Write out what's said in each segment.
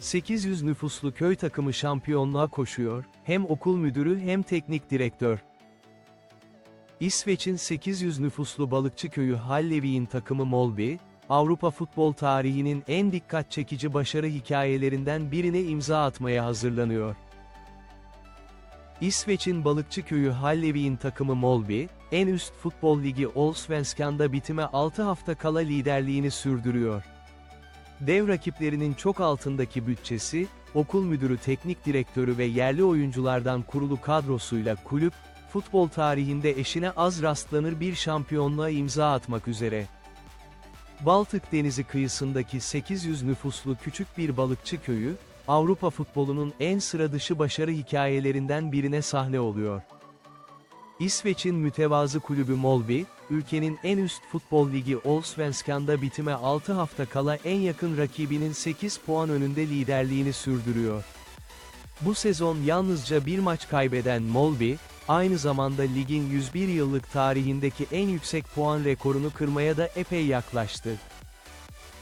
800 nüfuslu köy takımı şampiyonluğa koşuyor, hem okul müdürü hem teknik direktör. İsveç'in 800 nüfuslu balıkçı köyü Hallevi'nin takımı Molby, Avrupa futbol tarihinin en dikkat çekici başarı hikayelerinden birine imza atmaya hazırlanıyor. İsveç'in balıkçı köyü Hallevi'nin takımı Molby, en üst futbol ligi Allsvenskan'da bitime 6 hafta kala liderliğini sürdürüyor. Dev rakiplerinin çok altındaki bütçesi, okul müdürü teknik direktörü ve yerli oyunculardan kurulu kadrosuyla kulüp, futbol tarihinde eşine az rastlanır bir şampiyonluğa imza atmak üzere. Baltık Denizi kıyısındaki 800 nüfuslu küçük bir balıkçı köyü, Avrupa futbolunun en sıra dışı başarı hikayelerinden birine sahne oluyor. İsveç'in mütevazı kulübü Molby, ülkenin en üst futbol ligi Allsvenskan'da bitime 6 hafta kala en yakın rakibinin 8 puan önünde liderliğini sürdürüyor. Bu sezon yalnızca bir maç kaybeden Molby, aynı zamanda ligin 101 yıllık tarihindeki en yüksek puan rekorunu kırmaya da epey yaklaştı.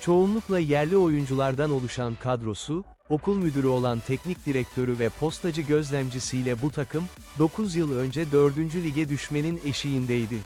Çoğunlukla yerli oyunculardan oluşan kadrosu, okul müdürü olan teknik direktörü ve postacı gözlemcisiyle bu takım, 9 yıl önce 4. lige düşmenin eşiğindeydi.